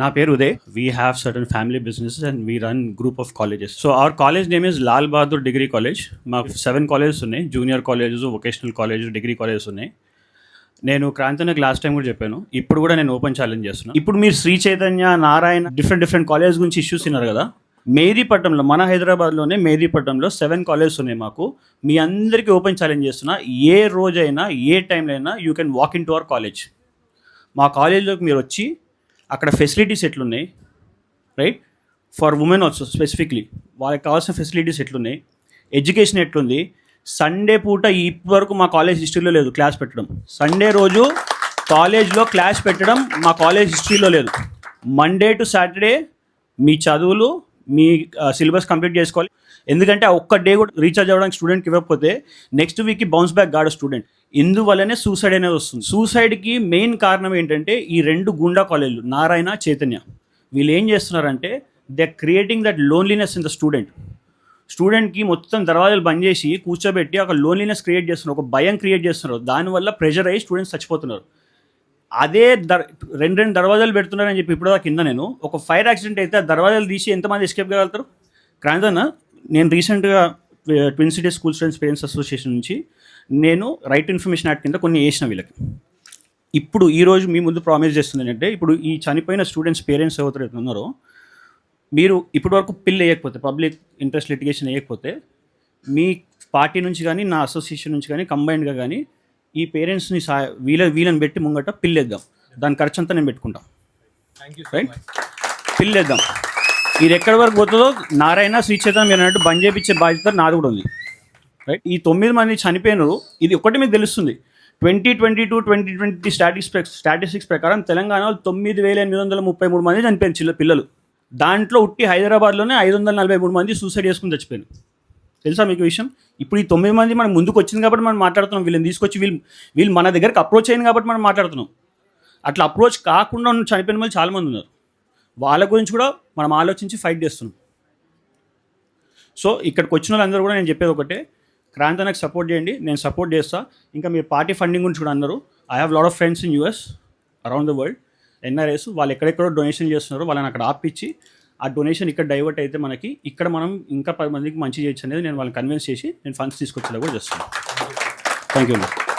నా పేరు Uday. We have certain family businesses and we run group of colleges so our college name is Lal Bahadur degree college మాకు seven colleges ఉన్నాయి. Junior colleges vocational college degree colleges ఉన్నాయి. నేను క్రాంతనకు last time కూడా చెప్పాను. ఇప్పుడు కూడా నేను open challenge చేస్తున్నాను ఇప్పుడు మీరు Sri Chaitanya Narayana different different college గురించి ఇష్యూస్ ఉన్నారు కదా? మేదీపట్నంలో మన హైదరాబాద్లోనే మేదీపట్నంలో సెవెన్ కాలేజెస్ ఉన్నాయి మాకు. మీ అందరికీ ఓపెన్ ఛాలెంజ్ చేస్తున్నా. ఏ రోజైనా ఏ టైంలో అయినా you can walk in to our college మా కాలేజ్లోకి మీరు వచ్చి అక్కడ ఫెసిలిటీస్ ఎట్లున్నాయి right for women also specifically వాళ్ళకి కావాల్సిన ఫెసిలిటీస్ ఎట్లున్నాయి ఎడ్యుకేషన్ ఎట్లుంది సండే పూట ఇప్పటివరకు మా కాలేజ్ హిస్టరీలో లేదు క్లాస్ పెట్టడం. సండే రోజు కాలేజ్లో క్లాస్ పెట్టడం మా కాలేజ్ హిస్టరీలో లేదు. మండే టు సాటర్డే మీ చదువులు మీ సిలబస్ కంప్లీట్ చేసుకోవాలి. ఎందుకంటే ఒక్క డే కూడా రీఛార్జ్ అవ్వడానికి స్టూడెంట్కి ఇవ్వకపోతే నెక్స్ట్ వీక్కి బౌన్స్ బ్యాక్ గాడు స్టూడెంట్ ఇందువల్లనే సూసైడ్ అనేది వస్తుంది. సూసైడ్కి మెయిన్ కారణం ఏంటంటే ఈ రెండు గుండా కాలేజీలు నారాయణ చైతన్య. వీళ్ళు ఏం చేస్తున్నారంటే they creating that loneliness in the student స్టూడెంట్కి మొత్తం దర్వాజాలు బంద్ చేసి కూర్చోబెట్టి ఒక లోన్లీనెస్ క్రియేట్ చేస్తున్నారు. ఒక భయం క్రియేట్ చేస్తున్నారు. దానివల్ల ప్రెషర్ అయ్యి స్టూడెంట్స్ చచ్చిపోతున్నారు. అదే దర్ రెండు రెండు దర్వాజాలు పెడుతున్నారని చెప్పి ఇప్పుడు కింద నేను. ఒక ఫైర్ యాక్సిడెంట్ అయితే ఆ దర్వాజాలు తీసి ఎంతమంది ఎస్కేప్ కాగలుగుతారు క్రాంతన్న నేను రీసెంట్గా twin city school students parents association నుంచి నేను రైట్ ఇన్ఫర్మేషన్ యాక్ట్ కింద కొన్ని వేసిన వీళ్ళకి. ఇప్పుడు ఈరోజు మీ ముందు ప్రామిస్ చేస్తుంది ఏంటంటే ఇప్పుడు ఈ చనిపోయిన స్టూడెంట్స్ పేరెంట్స్ ఎవరైతే ఉన్నారో మీరు ఇప్పటి వరకు పిల్ వేయకపోతే పబ్లిక్ ఇంట్రెస్ట్ లిటిగేషన్ వేయకపోతే మీ పార్టీ నుంచి కానీ నా అసోసియేషన్ నుంచి కానీ కంబైన్డ్గా కానీ ఈ పేరెంట్స్ని సా వీళ్ళ వీళ్ళని పెట్టి ముంగట పిల్లేద్దాం. దాని ఖర్చు అంతా నేను పెట్టుకుంటాం. రైట్ పిల్లేద్దాం. ఇది ఎక్కడి వరకు పోతుందో నారాయణ శ్రీచేతన్ మీరు అన్నట్టు బంద్ చేపించే బాధ్యత నాది కూడా ఉంది. రైట్ ఈ తొమ్మిది మంది చనిపోయినారు ఇది ఒకటి మీకు తెలుస్తుంది. Twenty twenty two twenty twenty statistics statistics ప్రకారం తెలంగాణలో తొమ్మిది వేల ఎనిమిది వందల ముప్పై మూడు మంది చనిపోయారు చిల్ల పిల్లలు. దాంట్లో ఉట్టి హైదరాబాద్లోనే ఐదు వందల నలభై మూడు మంది సూసైడ్ చేసుకుని చచ్చిపోయారు తెలుసా మీకు విషయం? ఇప్పుడు ఈ తొమ్మిది మంది మనం ముందుకు వచ్చింది కాబట్టి మనం మాట్లాడుతున్నాం. వీళ్ళని తీసుకొచ్చి వీళ్ళు వీళ్ళు మన దగ్గరికి అప్రోచ్ అయింది కాబట్టి మనం మాట్లాడుతున్నాం. అట్లా అప్రోచ్ కాకుండా ఉన్న చనిపోయిన వాళ్ళు చాలామంది ఉన్నారు. వాళ్ళ గురించి కూడా మనం ఆలోచించి ఫైట్ చేస్తున్నాం. సో ఇక్కడికి వచ్చిన వాళ్ళందరూ కూడా నేను చెప్పేది ఒకటే. క్రాంత నాకు సపోర్ట్ చేయండి. నేను సపోర్ట్ చేస్తాను ఇంకా మీరు పార్టీ ఫండింగ్ గురించి కూడా అన్నారు. I have lot of friends in US around the world NRIs వాళ్ళు ఎక్కడెక్కడో డొనేషన్ చేస్తున్నారు. వాళ్ళని అక్కడ ఆపిచ్చి ఆ డొనేషన్ ఇక్కడ డైవర్ట్ అయితే మనకి ఇక్కడ మనం ఇంకా పది మందికి మంచి చేయొచ్చు అనేది నేను వాళ్ళని కన్విన్స్ చేసి నేను ఫండ్స్ తీసుకొచ్చేలా కూడా చేస్తున్నాను. Thank you